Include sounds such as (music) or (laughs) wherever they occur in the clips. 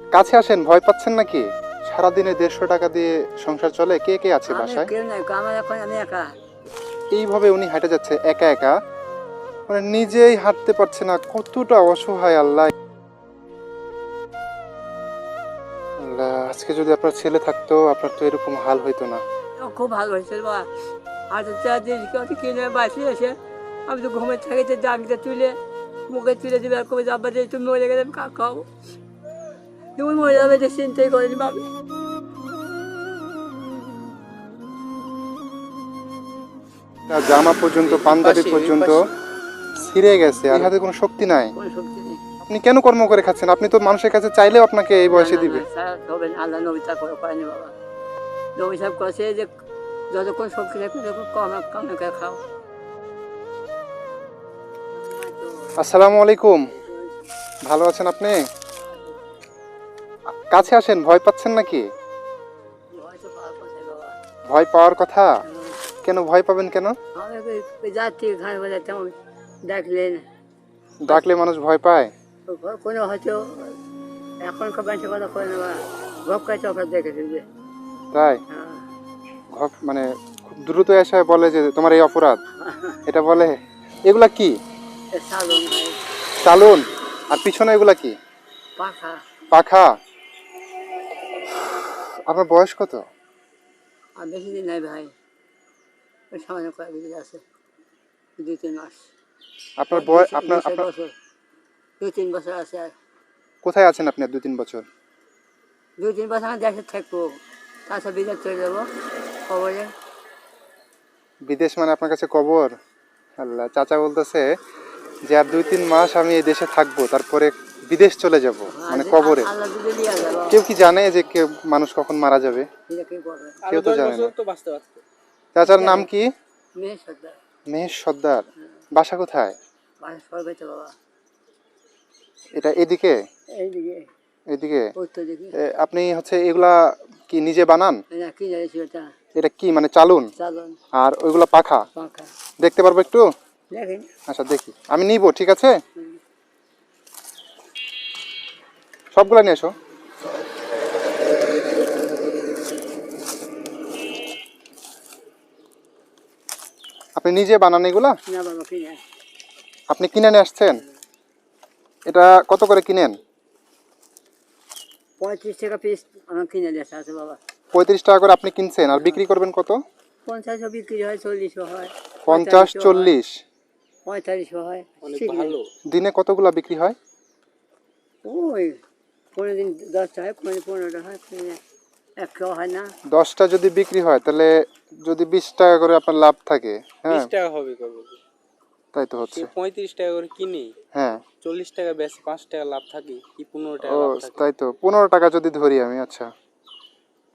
কাছে আসেন ভয় পাচ্ছেন নাকি? সারাদিনে দেড়শো টাকা দিয়ে সংসার চলে কে কে আছে বাসায়? কেউ নাই আমার এখন আমি একা। এইভাবে উনি হাঁটে যাচ্ছে একা একা। মানে নিজেই হাঁটতে পারছে না কতটা অসহায় আল্লাহ। আল্লাহ আজকে যদি আপনার ছেলে থাকতো আপনার তো এরকম হাল হইতো না। খুব ভালো হয়েছে বা আর তো চার দিন কেউ কিনে বাঁচি এসে আমি তো ঘুমে থাকি ডাকতে তুলে মুখে তুলে দিবে আর কবে যাবার যে তুমি মরে গেলে আমি কাক খাব তুমি মরে যাবে যে চিন্তাই করিনি ভাবি জামা পর্যন্ত পাঞ্জাবি পর্যন্ত ছিঁড়ে গেছে আর হাতে কোনো শক্তি নাই। কোনো শক্তি নেই। আপনি কেন কর্ম করে খাচ্ছেন? আপনি তো মানুষের কাছে চাইলেও আপনাকে এই বয়সে দিবে। আল্লাহ নবিতা করে করেনি বাবা। নবী সাহেব করেছে যে যতক্ষণ শক্তি থাকবে তখন কম কম করে খাও। আসসালামু আলাইকুম। ভালো আছেন আপনি? কাছে আসেন ভয় পাচ্ছেন নাকি? ভয় পাওয়ার কথা? কেন ভয় পাবেন কেন? দেখলেন ডাকলে মানুষ ভয় পায়? কোনো হয়তো এখনকার মানুষের কথা করে নেওয়া ভক্কা চক্র দেখেছে যে তাই। ঘপ- মানে খুব দ্রুত এসে বলে যে তোমার এই অপরাধ। এটা বলে? এগুলা কি? চালুন? আর পিছনে এগুলা কি? পাখা। পাখা? আপনার বয়স কত? আর বেশি দিন নাই ভাই। ওই সামান্য কয়েকদিন আছে দুই তিন মাস। আপনার বয়স আপনার আপনার বছর। দুই তিন বছর আছে আর। কোথায় আছেন আপনি আর দু তিন বছর? দুই তিন বছর আমি দেশে থাকব। তাছাড়া বিদেশ চলে যাব খবরে। বিদেশ মানে আপনার কাছে কবর আল্লাহ চাচা বলতেছে যে আর দুই তিন মাস আমি এই দেশে থাকব তারপরে বিদেশ চলে যাব মানে কবরে। কেউ কি জানে যে কেউ মানুষ কখন মারা যাবে? কেউ তো জানে না। চাচার নাম কি? মেহেশ সর্দার। বাসা কোথায়? বাসা বাবা। এটা এদিকে? এদিকে? আপনি হচ্ছে এগুলা কি নিজে বানান? এটা কি মানে চালুন? আর ওইগুলা পাখা? পাখা। দেখতে পারব একটু? আচ্ছা দেখি। আমি নিব ঠিক আছে? সবগুলা নিয়ে এসো। আপনি নিজে বানান এগুলা? না বাবা কিনে আপনি কিনে নিয়ে আসছেন? এটা কত করে কিনেন? পঁয়ত্রিশ টাকা পিস আমার কিনে দিয়েছে আছে বাবা। পঁয়ত্রিশ টাকা করে আপনি কিনছেন আর বিক্রি করবেন কত? পঞ্চাশও বিক্রি হয় চল্লিশও হয়। পঞ্চাশ চল্লিশ। পঁয়তাল্লিশও হয়। দিনে কতগুলা বিক্রি হয়? ওই কোনো দিন দশটা হয় কোনো দিন পনেরোটা হয় কোনো দিন একশো হয় না। দশটা যদি বিক্রি হয় তাহলে যদি বিশ টাকা করে আপনার লাভ থাকে হ্যাঁ? বিশ টাকা হবে কবে তাই তো হচ্ছে। পঁয়ত্রিশ টাকা করে কিনি হ্যাঁ। চল্লিশ টাকা বেশি পাঁচ টাকা লাভ থাকে কি পনেরো টাকা ও তাই তো। পনেরো টাকা যদি ধরি আমি আচ্ছা।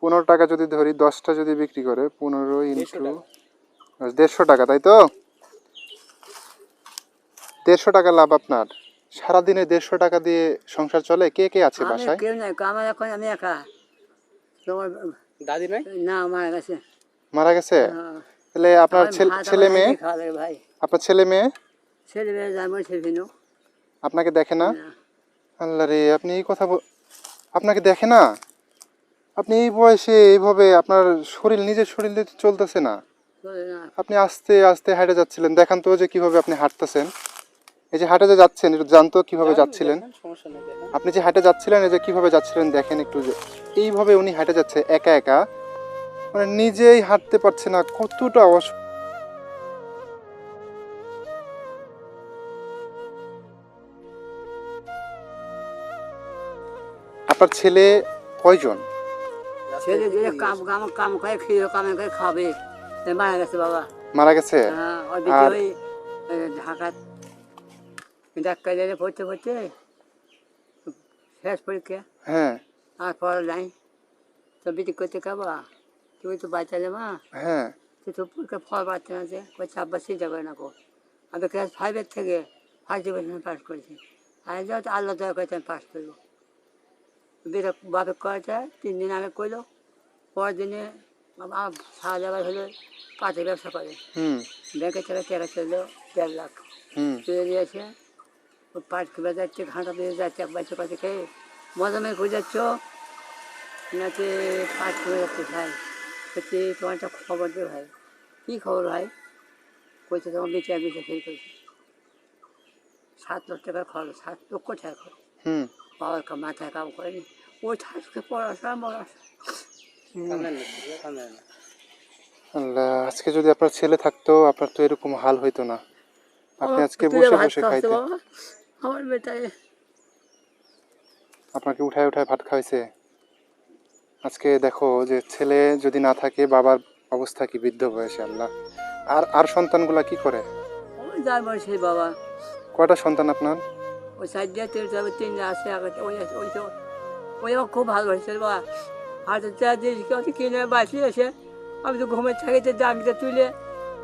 পনেরো টাকা যদি ধরি দশটা যদি বিক্রি করে পনেরো ইন্টু দেড়শো টাকা তাই তো? দেড়শো টাকা লাভ আপনার। সারাদিনে দেড়শো টাকা দিয়ে সংসার চলে? কে কে আছে বাসায়? কেউ নাই আমার এখন আমি একা। তোমার দাদি নাই? না মারা গেছে। মারা গেছে? হ্যাঁ। তাহলে আপনার ছেলে- ছেলে মেয়ে? ভাই। আপনার ছেলে মেয়ে? ছেলে মেয়ে যাব সেদিনও আপনাকে দেখে না? আল্লাহ রে আপনি এই কথা আপনাকে দেখে না? আপনি এই বয়সে এইভাবে আপনার শরীর নিজের শরীর চলতেছে না। না। আপনি আস্তে আস্তে হাঁটে যাচ্ছিলেন। দেখান তো যে কীভাবে আপনি হাঁটতেছেন। এই যে হাঁটে যে যাচ্ছেন একটু জানতো কীভাবে যাচ্ছিলেন? আপনি যে হাঁটে যাচ্ছিলেন এই যে কীভাবে যাচ্ছিলেন দেখেন একটু যে- এইভাবে উনি হাঁটে যাচ্ছে একা একা মানে নিজেই হাঁটতে পারছে না কতটা অস আপনার ছেলে কয়জন? ছেলে যে কাম কাম কাম করে খেয়ে কামে করে খাবে। মারা গেছে বাবা। মারা গেছে? হ্যাঁ আর- ডাক্তার জেলে পড়তে পড়তে শেষ পরীক্ষা। হ্যাঁ। আর পড়া নাই তো বিটি করতে কাবা তুমি তো বাঁচালে মা। হ্যাঁ। তুই তো পরীক্ষা ফল পাচ্ছে না যে বলছে আব্বা চিন্তা করে না কো আমি ক্লাস ফাইভের থেকে ফার্স্ট ডিভিশন পাস করেছি। আর যাও তো আল্লাহ দয়া করেছে আমি পাস করব বেটা বাপে করেছে তিন দিন আগে করল। পরের দিনে আমার সারা যাবার হলো কাঁচের ব্যবসা করে। ব্যাংকে থেকে টাকা চলল দেড় লাখ। চলে দিয়েছে। ও পাট খেয়ে যাচ্ছে ঘাঁটা দিয়ে যাচ্ছে বাচ্চা কাছে খেয়ে মজামে খুঁজাচ্ছ নাচে পাঁচ করে যাচ্ছে ভাই। হচ্ছে তোমার একটা খবর দে ভাই। কী খবর ভাই? কইছে তোমার বেঁচে বেঁচে ফেল করেছে সাত লক্ষ টাকা খরচ সাত লক্ষ টাকা খরচ। হুম। বাবার কা মাথায় কাম করেনি। ওই ঠাসকে পড়াশোনা পড়াশোনা কান্দেন না চাচা, কান্দেন না আল্লাহ আজকে যদি আপনার ছেলে থাকতো আপনার তো এরকম হাল হইতো না। আপনি আজকে বসে বসে খাইতেন। বাবা। আমার বেটায়। আপনাকে উঠায় উঠায় ভাত খাওয়াইছে। আজকে দেখো যে ছেলে যদি না থাকে বাবার অবস্থা কি বৃদ্ধ বয়সে আল্লাহ। আর আর সন্তানগুলা কি করে? ওই যার বয়সে বাবা। কয়টা সন্তান আপনার? ওই সাইড দিয়ে তিন যাবে তিনটা আসে আগে ওই ওই তো ওই খুব ভালোবাসছে বাবা। দিয়ে কেউ কিনে বাঁচি এসে আমি তো ঘুমের থাকিতে ডাকতে তুলে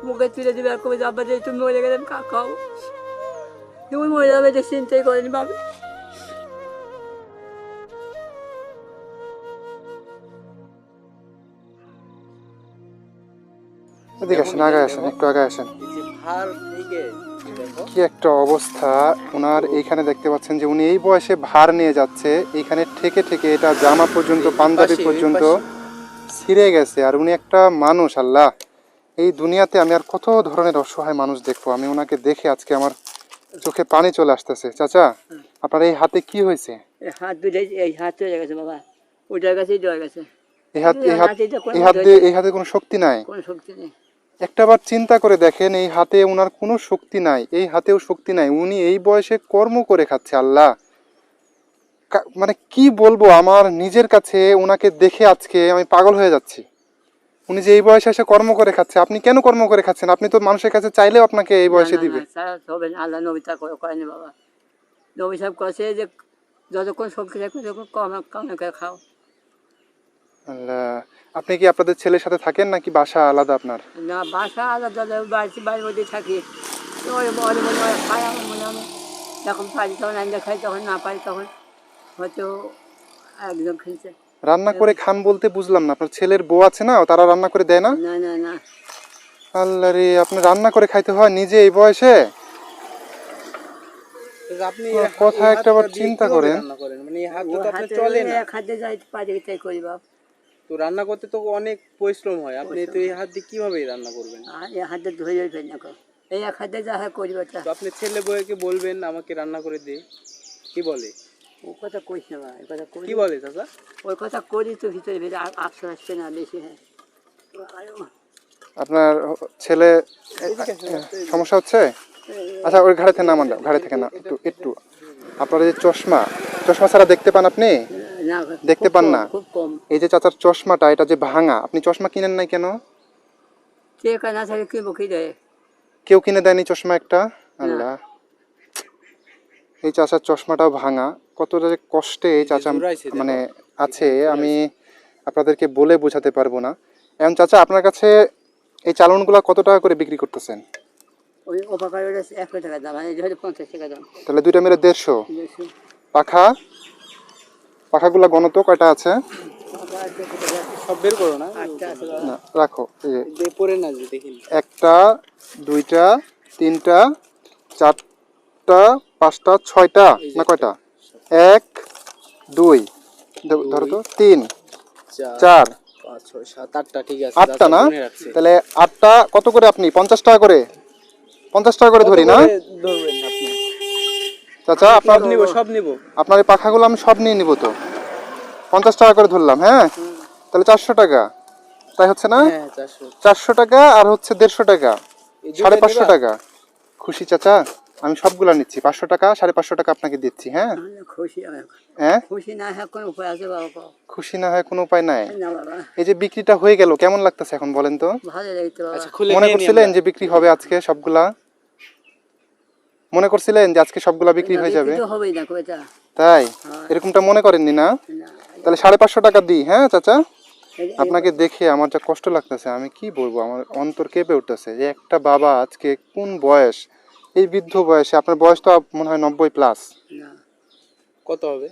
মুখে তুলে দিবে আর কবে যাবা যে তুমি মরে গেলে কা মরে যাবে যে চিন্তাই করেনি বাবা এদিকে আসেন আগে আসেন একটু আগে আসেন কি একটা অবস্থা ওনার এইখানে দেখতে পাচ্ছেন যে উনি এই বয়সে ভার নিয়ে যাচ্ছে এইখানে ঠেকে ঠেকে এটা জামা পর্যন্ত পাঞ্জাবি পর্যন্ত ছিঁড়ে গেছে আর উনি একটা মানুষ আল্লাহ এই দুনিয়াতে আমি আর কত ধরনের অসহায় মানুষ দেখব আমি ওনাকে দেখে আজকে আমার চোখে পানি চলে আসতেছে। চাচা আপনার এই হাতে কি হয়েছে? হাত দুটাই এই হাত চলে গেছে বাবা। ওটার কাছেই জয় গেছে। এই হাত এই হাত হাতে তো কোনো এই হাত দিয়ে এই হাতে কোনো শক্তি নাই। কোনো শক্তি নেই। একটাবার চিন্তা করে দেখেন এই হাতে ওনার কোনো শক্তি নাই এই হাতেও শক্তি নাই। উনি এই বয়সে কর্ম করে খাচ্ছে আল্লাহ। মানে কি বলব আমার নিজের কাছে ওনাকে দেখে আজকে আমি পাগল হয়ে যাচ্ছি। উনি যে এই বয়সে এসে কর্ম করে খাচ্ছে আপনি কেন কর্ম করে খাচ্ছেন? আপনি তো মানুষের কাছে চাইলেও আপনাকে এই বয়সে দিবে। হবে না আল্লাহ নবিতা করে করেনি বাবা। নবী সাহেব কছে যে যতক্ষণ শক্তি থাকবে ততক্ষণ কম কম করে খাও। আল্লাহ আপনি কি আপনাদের ছেলের সাথে থাকেন নাকি বাসা আলাদা আপনার? না বাসা আলাদা বাড়ি বাড়ির মধ্যে থাকি। ওই মনে মনে খাই আমার মনে হয় যখন পারি তখন আনতে খাই তখন না পারি তখন হয়তো একদম খেলছে। রান্না করে খান বলতে বুঝলাম না। আপনার ছেলের বউ আছে না তারা রান্না করে দেয় না? না না না। আল্লাহ রে আপনি রান্না করে খাইতে হয় নিজে এই বয়সে? আপনি কথা একটা দিয়ে চিন্তা করেন। মানে এই তো আপনার চলে না। এক হাতে পারি তাই করি বাপ। তো রান্না করতে তো অনেক পরিশ্রম হয়। আপনি তো এই হাত দিয়ে কীভাবে রান্না করবেন? এই হাতে ধরে ফেল না এই হাতে যা হয় করি ওটা তো আপনি ছেলে বউকে বলবেন আমাকে রান্না করে দে। কি বলে? ও কথা কইস না বা, কথা করি কি বলে চাচা? ওই কথা করি তো ভিতরে ভিতরে আফসোস আসছে না বেশি হ্যাঁ। আপনার ছেলে সমস্যা হচ্ছে? আচ্ছা ওই ঘাড়ে থেকে নামান দাও ঘাড়ে থেকে না একটু একটু। আপনার যে চশমা চশমা ছাড়া দেখতে পান আপনি? দেখতে পান না? এই যে চাচার চশমাটা এটা যে ভাঙা আপনি চশমা কিনেন নাই কেন? কেউ কিনে দেয়নি চশমা একটা? আল্লাহ। এই চাচার চশমাটাও ভাঙা। কতটা যে কষ্টে চাচা মানে আছে আমি আপনাদেরকে বলে বোঝাতে পারব না। এখন চাচা আপনার কাছে এই চালনগুলো কত টাকা করে বিক্রি করতেছেন? তাহলে দুইটা মেরে দেড়শো। পাখা? পাখাগুলো গণত কয়টা আছে। সব বের করো না। রাখো এই যে দিয়ে পরে না যে দেখিনি একটা দুইটা তিনটা চারটা পাঁচটা ছয়টা না কয়টা? এক দুই ধরো তো তিন চার আটটা আটটা না? তাহলে আটটা কত করে আপনি? পঞ্চাশ টাকা করে? পঞ্চাশ টাকা করে ধরি না? চাচা আপনার সব নিব সব নিব। আপনার এই পাখাগুলো আমি সব নিয়ে নিব তো। পঞ্চাশ টাকা করে ধরলাম হ্যাঁ? তাহলে চারশো টাকা। তাই হচ্ছে না? হ্যাঁ চারশো। টাকা আর হচ্ছে দেড়শো টাকা। সাড়ে পাঁচশো টাকা। খুশি চাচা? আমি সবগুলা নিচ্ছি। পাঁচশো টাকা সাড়ে পাঁচশো টাকা আপনাকে দিচ্ছি হ্যাঁ? খুশি হ্যাঁ খুশি না হয় কোনো উপায় আছে বাবা খুশি না হয় কোনো উপায় নাই। এই যে বিক্রিটা হয়ে গেল কেমন লাগতেছে এখন বলেন তো? আচ্ছা মনে করছিলেন যে বিক্রি হবে আজকে সবগুলা? মনে করছিলেন যে আজকে সবগুলা বিক্রি হয়ে যাবে? তাই। এরকমটা মনে করেননি না? না। তাহলে সাড়ে পাঁচশো টাকা দিই হ্যাঁ চাচা? আপনাকে দেখে আমার যা কষ্ট লাগতেছে আমি কি বলব? আমার অন্তর কেঁপে উঠতেছে যে একটা বাবা আজকে কোন বয়স এই বৃদ্ধ বয়সে আপনার বয়স তো মনে হয় নব্বই প্লাস না। কত হবে?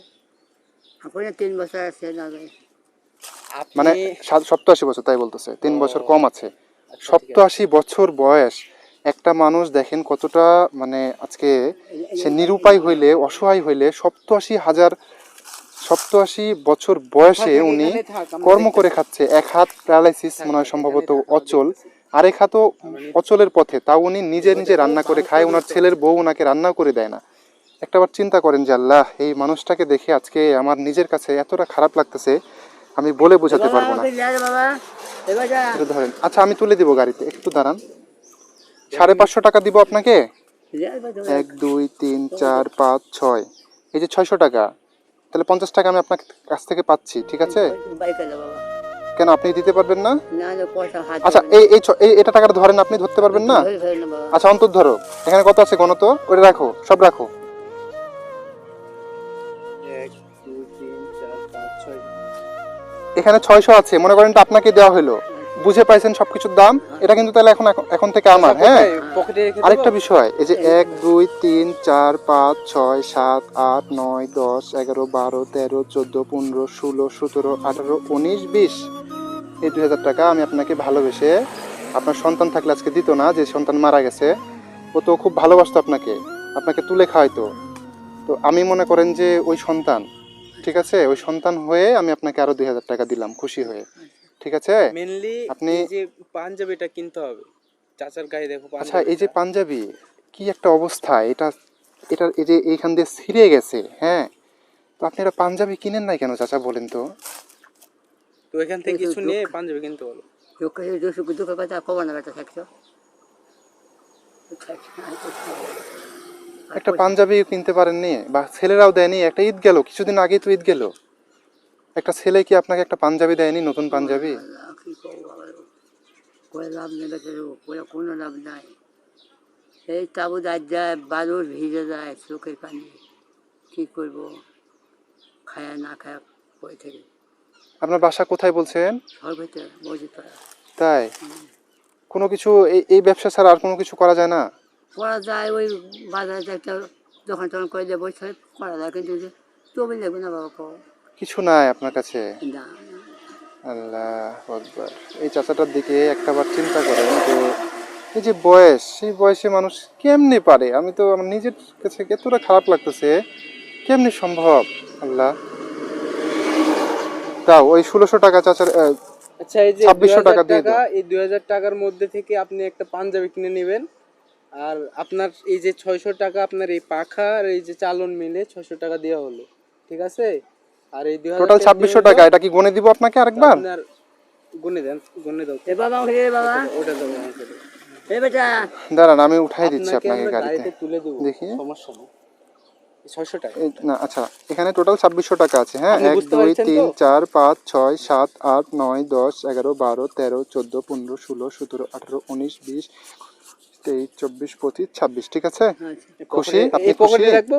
আপনি তিন বছর আছে না মানে সপ্তাশি বছর তাই বলতেছে। তিন বছর কম আছে। সপ্তাশি বছর বয়স একটা মানুষ দেখেন কতটা মানে আজকে সে নিরুপায় হইলে অসহায় হইলে সপ্তাশি হাজার সপ্তআশি বছর বয়সে উনি কর্ম করে খাচ্ছে। এক হাত প্যারালাইসিস মনে হয় সম্ভবত অচল। আরেক হাতও অচলের পথে, তাও উনি নিজে নিজে রান্না করে খায় ওনার ছেলের বউ ওনাকে রান্নাও করে দেয় না। একটাবার চিন্তা করেন যে, আল্লাহ, এই মানুষটাকে দেখে আজকে আমার নিজের কাছে এতটা খারাপ লাগতেছে, আমি বলে বোঝাতে পারব না। ধরেন। আচ্ছা আমি তুলে দিব গাড়িতে, একটু দাঁড়ান। সাড়ে পাঁচশো টাকা দিব আপনাকে। এক, দুই, তিন, চার, পাঁচ, ছয়। এই যে ছয়শো টাকা, তাহলে পঞ্চাশ টাকা আমি আপনার কাছ থেকে পাচ্ছি, ঠিক আছে? কেন আপনি দিতে পারবেন না? আচ্ছা এই এই এই এটা টাকাটা ধরেন আপনি ধরতে পারবেন না? আচ্ছা অন্তর ধরো। এখানে কত আছে গণত? ওটা রাখো সব রাখো। এখানে ছয়শো আছে মনে করেন আপনাকে দেওয়া হলো। বুঝে পাইছেন সবকিছুর দাম এটা কিন্তু তাহলে এখন এখন- থেকে আমার হ্যাঁ? আরেকটা বিষয় এই যে এক দুই তিন চার পাঁচ ছয় সাত আট নয় দশ এগারো বারো তেরো চোদ্দ পনেরো ষোলো সতেরো আঠারো উনিশ বিশ। এই দুই হাজার টাকা আমি আপনাকে ভালোবেসে আপনার সন্তান থাকলে আজকে দিত না যে সন্তান মারা গেছে ও তো খুব ভালোবাসতো আপনাকে আপনাকে তুলে খাওয়াইতো। তো আমি মনে করেন যে ওই সন্তান ঠিক আছে? ওই সন্তান হয়ে আমি আপনাকে আরও দুই হাজার টাকা দিলাম খুশি হয়ে। ঠিক আছে? মেনলি আপনি- যে পাঞ্জাবিটা কিনতে হবে। চাচার গায়ে দেখো আচ্ছা এই যে। পাঞ্জাবি কি একটা অবস্থা? এটা এটা এই যে এইখান দিয়ে ছিঁড়ে গেছে হ্যাঁ? তো আপনি এটা পাঞ্জাবি কিনেন নাই কেন চাচা বলেন তো? তো এখান থেকে কিছু নিয়ে পাঞ্জাবি কিনতে থাকছো একটা পাঞ্জাবি কিনতে পারেননি বা ছেলেরাও দেয়নি একটা ঈদ গেল কিছুদিন আগেই তো ঈদ গেল। একটা ছেলে কি আপনাকে একটা পাঞ্জাবি দেয়নি নতুন পাঞ্জাবি? কি করব কোনো লাভ নেই বেটা কোনো কোনো লাভ নাই। এই তাবু দাঁত যায় বালুর ভিজে যায় চোখের পানি। কি করব? খায়া না খায়া পড়ে থেকে। আপনার বাসা কোথায় বলছেন? সর্বতে মসজিদ পাড়া তাই কোনো কিছু এই এই ব্যবসা ছাড়া আর কোনো কিছু করা যায় না? করা যায় ওই বাজারে যে একটা দোকান টোকান করে দিয়ে বসে করা যায় কিন্তু যে তুমি নেবে না বাবা কো কিছু নাই আপনার কাছে? আল্লাহ আকবার। এই চাচাটার দিকে একটাবার চিন্তা করেন যে এই যে বয়স সেই বয়সে মানুষ কেমনে পারে? আমি তো আমার নিজের কাছে এতটা খারাপ লাগতেছে কেমনে সম্ভব? আল্লাহ। তাও ওই ষোলোশো টাকা চাচার আচ্ছা এই যে 2600 টাকা দিয়ে এই দুই হাজার টাকার মধ্যে থেকে আপনি একটা পাঞ্জাবি কিনে নেবেন। আর আপনার এই যে ছয়শো টাকা আপনার এই পাখা আর এই যে চালন মিলে ছয়শো টাকা দেওয়া হলো। ঠিক আছে? আর এই টোটাল ছাব্বিশশো টাকা এটা কি গনে দিব আপনাকে আরেকবার? আপনার গুনে দেন গুনে দাও। এ বাবা আমাকে দে বাবা। ওটা আমাকে দাও। এ বেটা। দাঁড়ান আমি উঠাই দিচ্ছি আপনাকে গাড়িতে। তুলে দেবো। দেখি। সমস্যা নেই। ছয়শো না আচ্ছা এখানে টোটাল ছাব্বিশশো টাকা আছে হ্যাঁ? এক দুই তিন চার পাঁচ ছয় সাত আট নয় দশ এগারো বারো তেরো চোদ্দ পনেরো ষোলো সতেরো আঠারো উনিশ বিশ তেইশ চব্বিশ পঁচিশ ছাব্বিশ ঠিক আছে? আচ্ছা খুশি? আপনি খুশি? রাখব?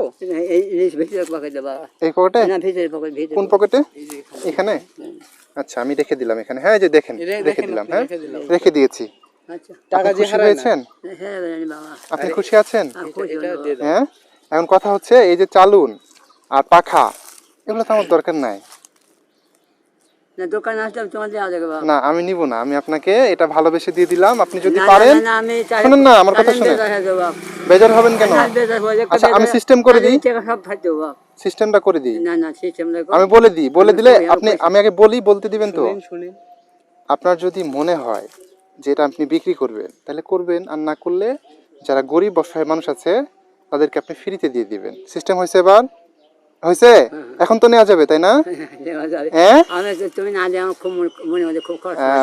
এই পকেট বাবা। এই পকেটে? না ভিতরে পকেট ভিতরে কোন পকেটে? এখানে। এখানে? আচ্ছা আমি রেখে দিলাম এখানে। হ্যাঁ এই যে দেখেন রেখে দিলাম হ্যাঁ? রেখে দিয়েছি। আচ্ছা টাকা খুশি হয়েছেন? হ্যাঁ বাবা। আপনি খুশি আছেন। হ্যাঁ? এখন কথা হচ্ছে এই যে চালুন আর পাখা এগুলো তো আমার দরকার নাই। দোকানে না আমি নিব না আমি আপনাকে এটা ভালোবেসে দিয়ে দিলাম আপনি যদি পারেন। না, না, শুনুন না, আমার কথা শুনেন। বেজার হবেন কেন? আচ্ছা, আমি বেকার- system করে দিই। সব ফাট দেবো। সিস্টেমটা করে দিই। না না সিস্টেম আমি বলে দিই বলে দিলে আপনি আমি আগে বলি বলতে দিবেন তো। আপনার যদি মনে হয় যে এটা আপনি বিক্রি করবেন তাহলে করবেন আর না করলে যারা গরিব অসহায় মানুষ আছে তাদেরকে আপনি ফ্রিতে দিয়ে দিবেন। সিস্টেম হয়েছে এবার হয়েছে এখন তো নেওয়া যাবে তাই না। (laughs) হ্যাঁ? আমি তো- তুমি না দিয়ে খুব মনে- মনে মধ্যে খুব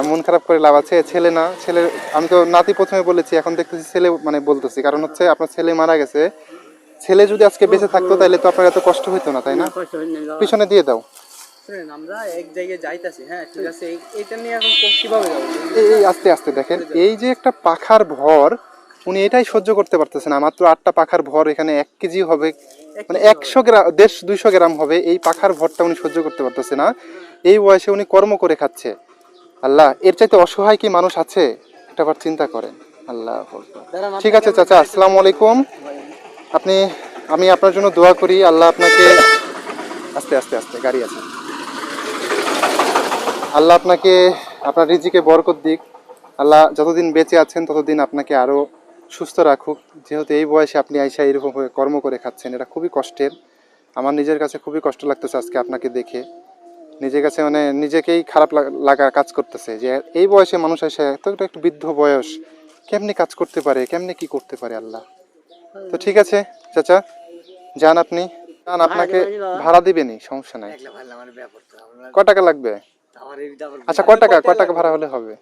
মন খারাপ করে লাভ আছে ছেলে না ছেলে আমি তো নাতি প্রথমে বলেছি এখন দেখতেছি ছেলে মানে বলতেছি কারণ হচ্ছে আপনার ছেলে মারা গেছে। ছেলে যদি আজকে বেঁচে থাকতো তাহলে তো আপনার এত কষ্ট হইতো না তাই না? হয়ে। পিছনে দিয়ে দাও। আমরা এক জায়গায় যাইতাছি হ্যাঁ ঠিক আছে এটা নিয়ে এখন কীভাবে যাব? এই এই আস্তে আস্তে দেখেন এই যে একটা পাখার ভর উনি এটাই সহ্য করতে পারতেছে না মাত্র আটটা পাখার ভর এখানে এক কেজি হবে মানে একশো গ্রাম দেড় দুইশো গ্রাম হবে এই পাখার ভরটা উনি সহ্য করতে পারতেছে না। এই বয়সে উনি কর্ম করে খাচ্ছে। আল্লাহ এর চাইতে অসহায় কি মানুষ আছে? একটা বার চিন্তা করেন। আল্লাহ ঠিক আছে চাচা আসসালামু আলাইকুম। আপনি আমি আপনার জন্য দোয়া করি আল্লাহ আপনাকে আস্তে আস্তে আস্তে গাড়ি আছে। আল্লাহ আপনাকে আপনার রিজিকে বরকত দিক। আল্লাহ যতদিন বেঁচে আছেন ততদিন আপনাকে আরও সুস্থ রাখুক। যেহেতু এই বয়সে আপনি আইসা এরকম হয়ে কর্ম করে খাচ্ছেন এটা খুবই কষ্টের। আমার নিজের কাছে খুবই কষ্ট লাগতেছে আজকে আপনাকে দেখে। নিজের কাছে মানে নিজেকেই খারাপ লাগা কাজ করতেছে যে এই বয়সে মানুষ এসে এত একটা একটু বৃদ্ধ বয়স কেমনি কাজ করতে পারে কেমনি কি করতে পারে আল্লাহ? তো ঠিক আছে চাচা যান আপনি। যান আপনাকে? ভাড়া দিবেনি সমস্যা নাই। ক টাকা লাগবে? আচ্ছা ক টাকা ক টাকা ভাড়া হলে হবে?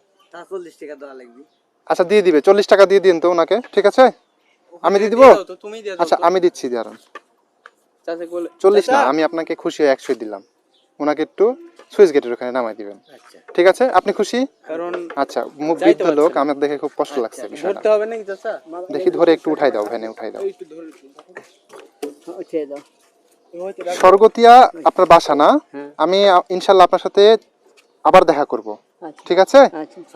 চল্লিশ টাকা দেওয়া লাগবে। আচ্ছা দিয়ে দিবে। চল্লিশ টাকা দিয়ে দিন তো ওনাকে ঠিক আছে? আমি দিয়ে দিব? তো তুমি দিয়ে দাও আচ্ছা আমি দিচ্ছি দাঁড়ান চল্লিশ না আমি আপনাকে খুশি হয়ে একশো দিলাম। ওনাকে একটু সুইচ গেটের ওখানে নামাই দিবেন। আচ্ছা। ঠিক আছে? আপনি খুশি? কারণ আচ্ছা মুখ বৃদ্ধ লোক আমার দেখে খুব কষ্ট লাগছে বিষয়টা। হবে নাকি চাচা? দেখি ধরে একটু উঠাই দাও ভ্যানে উঠাই দাও। একটু ধরে উঠিয়ে দাও। স্বর্গতিয়া আপনার বাসা না? হ্যাঁ। আমি ইনশাল্লাহ আপনার সাথে আবার দেখা করব। আচ্ছা ঠিক আছে?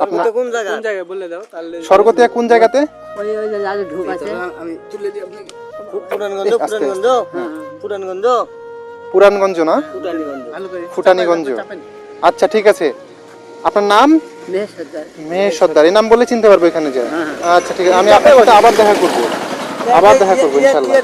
আচ্ছা কোন জায়গা? কোন জায়গায় বলে দাও তাহলে স্বর্গতিয়া কোন জায়গাতে? ওই ওই যে লালু ঢুক আছে। আমি তুলে দিই আপনাকে। পুরানগঞ্জ আস্তে। পুরানগঞ্জ হ্যাঁ। পুরানগঞ্জ। পুরানগঞ্জ না? ফুটানিগঞ্জ। আচ্ছা ঠিক আছে। আপনার নাম? সর্দার মেয়ে সর্দার। এই নাম বলে চিনতে পারব এখানে যে। হ্যাঁ, আচ্ছা ঠিক আছে। আমি আপনার সাথে আবার দেখা করব। আবার দেখা করব ইনশাল্লাহ।